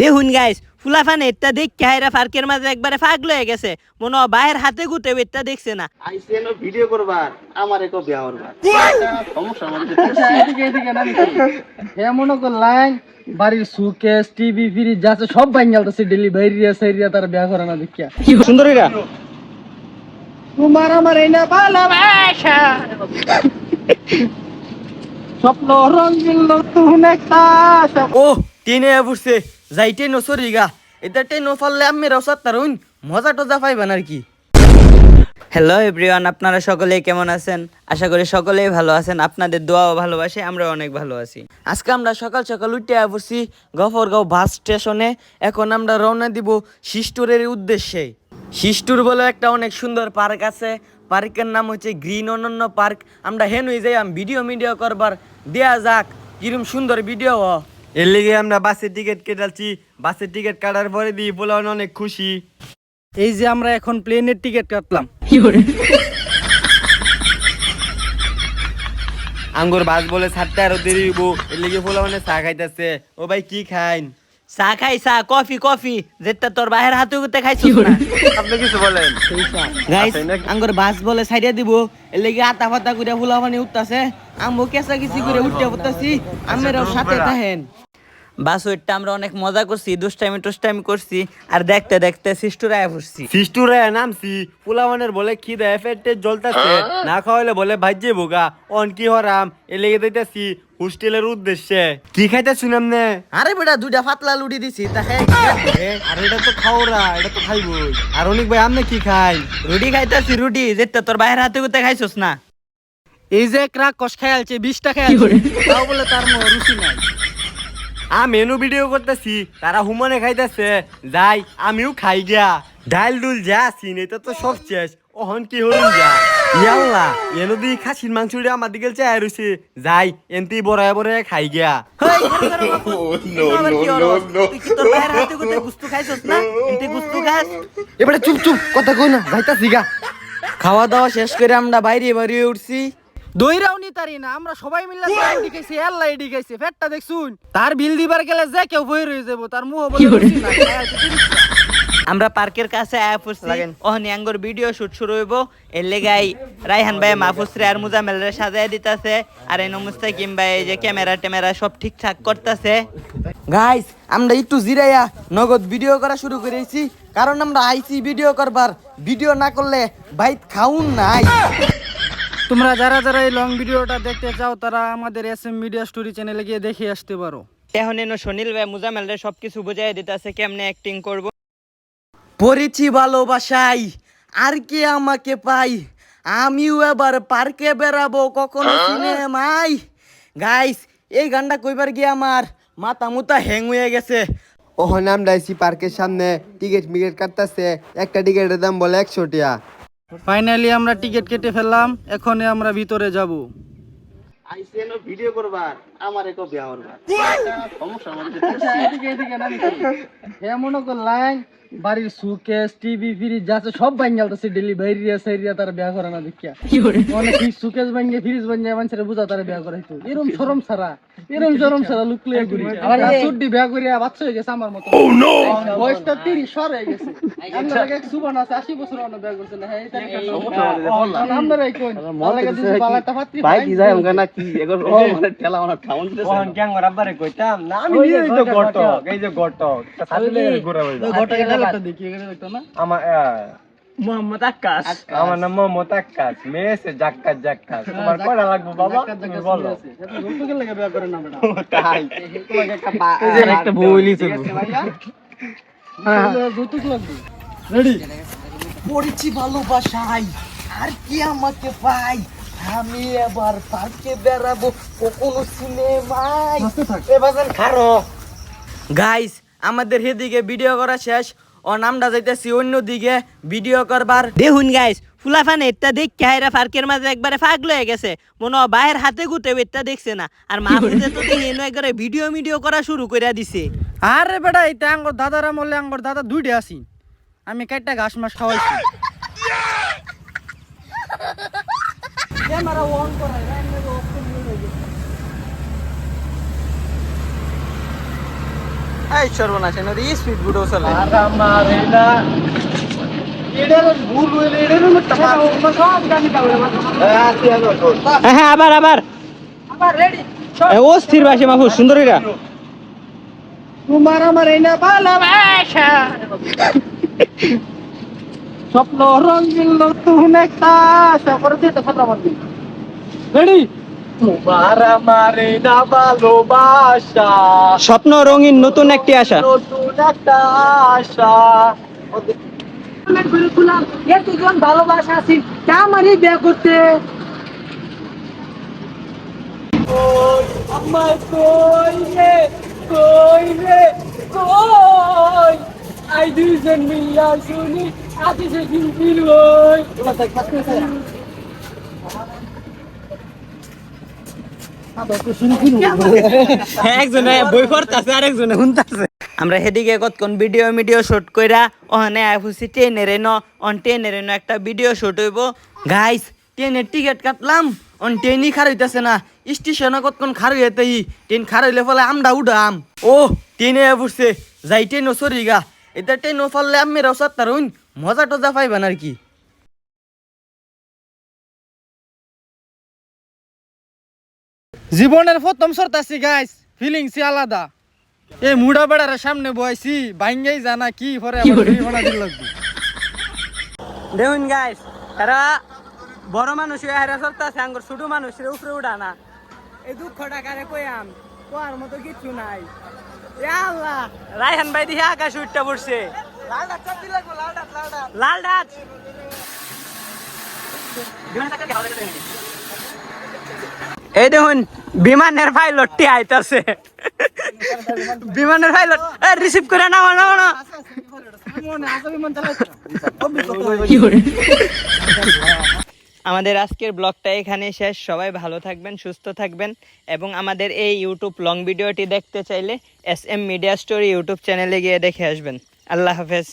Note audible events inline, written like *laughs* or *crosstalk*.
দেখুন গাইস ফুলাফান এটা দেখ কাহিরা পার্কের মাঝে একবারে ফাগলো হয়ে গেছে। মনে হয় বাহের হাতে গুতে এটা দেখছে না। ভিডিও করবার আমার একো বিয়া করবার। সমস্যা আমাদের এদিকে এদিকে না হে মনে করলাম বাড়ির সুকেস টিভি ফ্রিজ যা আছে সব বাইন গেলতেছে ডেলিভারি সাইরিয়া তার বিয়া করে না দেখিয়া। সুন্দরীরা? তোমার আমার এই না ভালোবাসা। স্বপ্ন রঙিন নতুন একটা ও টেনে বুঝছে যাইতে নসরি গা। এটা টেন নফারলে আমি রসাত তারুন মজা টজা পাইবেন আর কি। হ্যালো এভরিওয়ান আপনারা সকলেই কেমন আছেন? আশা করি সকলেই ভালো আছেন। আপনাদের দোয়া ও ভালোবাসে আমরা অনেক ভালো আছি। আজকে আমরা সকাল সকাল উঠে পড়ছি গফরগাঁও বাস স্টেশনে। এখন আমরা রওনা দিব শিষ্টুরের উদ্দেশ্যে। শিষ্টুর বলে একটা অনেক সুন্দর পার্ক আছে। পার্কের নাম হচ্ছে গ্রিন অনন্য পার্ক। আমরা হেনুই যাই ভিডিও মিডিও করবার। দেয়া যাক কিরম সুন্দর ভিডিও। এর লিগে আমরা বাসের টিকিট কেটাচ্ছি। বাসের টিকিট কাটার পরে দিয়ে বলান অনেক খুশি। এই যে আমরা এখন প্লেনের টিকিট কাটলাম। আঙ্গুর বাস বলে সাতটা আরও দেরি হইব। এর লিগে বলা মানে চা খাইতেছে। ও ভাই কি খাইন? চা খাই চা কফি কফি। যেটা তোর বাহের হাতে গুতে খাইছিস না? আপনি কিছু বলেন। গাইস আঙ্গুর বাস বলে সাইডে দিব। এর লাগি আতা ফাতা করে ফুলা পানি উঠতাছে। আমবো কেসা কিছু করে উঠতে উঠতাছি আমরাও সাথে থাকেন বাস ওইটা আমরা অনেক মজা করছি দুষ্টাইমি টুষ্টাইমি করছি আর দেখতে দেখতে সিস্টুর আয়া পড়ছি সিস্টুরে নামছি পোলাওয়ানের বলে কি দেয় পেটে জ্বলতাছে না খাওয়াইলে বলে ভাজ্যে বোগা অন কি হরাম এ লেগে দিতেছি হোস্টেলের উদ্দেশ্যে। কি খাইতে শুনাম নে? আরে বেটা দুইটা ফাতলা লুডি দিছি তাকে আর এটা তো খাওরা এটা তো খাইবই। আর অনেক ভাই আপনি কি খাই? রুটি খাইতাছি রুটি যেটা তোর বাহের হাতে গুতে খাইছিস না। এই যে ক্রাক কষ খায়ালছে বিশ টাকা তাও বলে তার মো রুচি নাই। আ মেনু ভিডিও করতেছি তারা হুমনে খাইতেছে। যাই আমিও খাই গিয়া। ডাল ডুল যা সিন এটা তো সব শেষ। ওহন কি হরুন যা। ইয়াল্লা এনো দি খাসির মাংসটা আমার দিকে চাই রইছে। যাই এনতি বড়ায় বড়ায় খাই গিয়া। নো নো নো নো তুই কি তোর হাতে গুতে গুস্তু খাইছিস না? *laughs* এতে গুস্তু খাস? এবারে চুপ চুপ কথা কই না যাইতাছি গা। খাওয়া দাওয়া শেষ করে আমরা বাইরে বাইরে উঠছি। দইরাও নি তারি না আমরা সবাই মিলে এডি খাইছি আল্লাহ এডি খাইছে ফেটটা দেখছুন তার বিল দিবার গেলে যে কেউ বই রয়ে যাব তার মুহ। আমরা পার্কের কাছে আয়া পড়ছি আঙ্গুর ভিডিও শুট শুরু হইব। এর লেগাই রাইহান ভাই মাহফুজ রে আর মুজামেল রে সাজায় দিতাছে আর এই ভাই এই যে ক্যামেরা ট্যামেরা সব ঠিকঠাক করতেছে। গাইস আমরা একটু জিরাইয়া নগদ ভিডিও করা শুরু করেছি কারণ আমরা আইসি ভিডিও করবার। ভিডিও না করলে বাইত খাউন নাই। তোমরা যারা যারা এই লং ভিডিওটা দেখতে চাও তারা আমাদের এস এম মিডিয়া স্টোরি চ্যানেলে গিয়ে দেখে আসতে পারো। এখন এনো সুনীল ভাই মুজামেল রে সবকিছু বুঝাই দিতাছে কেমনে অ্যাক্টিং করব। পড়েছি ভালোবাসাই আর কি আমাকে পাই? আমিও এবার পার্কে বেরাবো কখনো সিনেমাই গাইস এই গানটা কইবার গিয়ে আমার মাথা মুতা হ্যাং হয়ে গেছে। ওহ নাম আইসি পার্কের সামনে টিকিট মিকেট কাটতেছে একটা টিকিটের দাম বলে একশো টিয়া। ফাইনালি আমরা টিকিট কেটে ফেললাম এখন আমরা ভিতরে যাব। আইসি এনো ভিডিও করবার আমার একো বিয়া করবার সমস্যা আমাদের। এদিকে এদিকে না হে মনে করলাম বাড়ির সুকেস টিভি ফ্রিজ যা আছে সব বাইন গেলতেছে ডেলিভারি সাইরিয়া তার বিয়া করে না দেখিয়া অনেক সুকেস বাইঙ্গে ফ্রিজ বাইঙ্গে মানুষের বুঝা তার বিয়া করাইতো। এরম শরম ছাড়া এরম শরম ছাড়া লুকলে ঘুরি। আবার সুড্ডি বিয়া করিয়া বাচ্চা হয়ে গেছে আমার মতো। বয়সটা তিরিশ সর হয়ে গেছে। আপনার আগে এক সুবান আছে আশি বছর অন্য বিয়া করছে না হ্যাঁ এই এই কোন আলাদা দিন ভাই কি? যায় না কি? এগো মানে ঠেলা আমার ঠাউন দিতেছে। গ্যাং রাব্বারে কইতাম না আমি নিজেই তো গটক এই যে গটক ঘটকে আমার মোহাম্মদ আকাশ আমার নাম মোহাম্মদ আক্কাস মেয়ে সে জাক্কাস জাক্কাস তোমার কয়টা লাগবে বাবা তুমি বলো। তাই। একটা বইলি যৌতুক লাগবে। রেডি পড়েছি ভালোবাসাই আর কি আমাকে পাই? আমি এবার পার্কে বেড়াবো কখনো সিনেমায়। এবার খারো। গাইস আমাদের হেদিকে ভিডিও করা শেষ। ও নামটা যাইতেছি অন্য দিকে ভিডিও করবার। দেখুন গাইস ফুলাফান এটা দেখ কাহিরা পার্কের মাঝে একবারে ফাগলো হয়ে গেছে। মনে হয় বাহের হাতে গুতে এটা দেখছে না। আর মাহফুজে তো এনো একবারে ভিডিও মিডিও করা শুরু করে দিছে। আরে বেটা এটা আঙ্গর দাদারা মরলে আঙ্গর দাদা দুইটা আসি আমি কাইটা ঘাস মাস খাওয়াইছি। এই সর্বনাশ নদী স্পিড বুটও চলে। সব জানি তাহলে হ্যাঁ আবার আবার। আবার রেডি এ, অস্থির বাসে মাহফুজ সুন্দরীরা তোমার আমার এই না ভালোবাসা। স্বপ্ন রঙিন নতুন একটা আশা করে দিতে রেডি তোমার আমার না ভালোবাসা। স্বপ্ন রঙিন নতুন একটি আশা। নতুন একটা আশা। ভালোবাসা আছি আমারই বিয়ে করতে আমার কই রে কই রে কই? আই দুজন মিল্লা শুনি আজ শুনতাছে। আমরা হেদিকে কতক্ষণ ভিডিও ভিডিও শুট কইরা ওখানে আইফুসি ট্রেনের ন অন ট্রেনের ন একটা ভিডিও শুট হইব। গাইস ট্রেনের টিকিট কাটলাম অন ট্রেনই খার হইতাছে না। স্টেশনে কতক্ষণ খার হইতে ট্রেন খার হইলে ফলে আমরা উঠাম। ও, ট্রেনে পড়ছে যাই ট্রেনও সরি গা এটা ট্রেনও ফললে আমি রসাত তারুন মজা টজা পাইবেন আর কি। জীবনের প্রথম সরতাছি গাইস ফিলিংসই আলাদা। এই মুড়া বেড়ার সামনে বয়সি বাইঙ্গাই জানা কি পরে দেখুন গাইস এরা বড় মানুষ হেরা সরতাছে আঙ্গুর ছোট মানুষের উপরে উঠা না। এই দুঃখটা কারে কইয়াম কোয়ার মতো কিচ্ছু নাই। আল্লাহ! রায়হান ভাই দিয়ে আকাশ উঠটা পড়ছে লাল ডাচ এই দেখুন বিমানের পাইলটটি আইতাছে। বিমানের পাইলট রিসিভ করে নাও নাও না আমাদের আজকের ব্লগটা এখানে শেষ। সবাই ভালো থাকবেন, সুস্থ থাকবেন এবং আমাদের এই ইউটিউব লং ভিডিওটি দেখতে চাইলে S M media story YouTube চ্যানেলে গিয়ে দেখে আসবেন। আল্লাহ হাফেজ।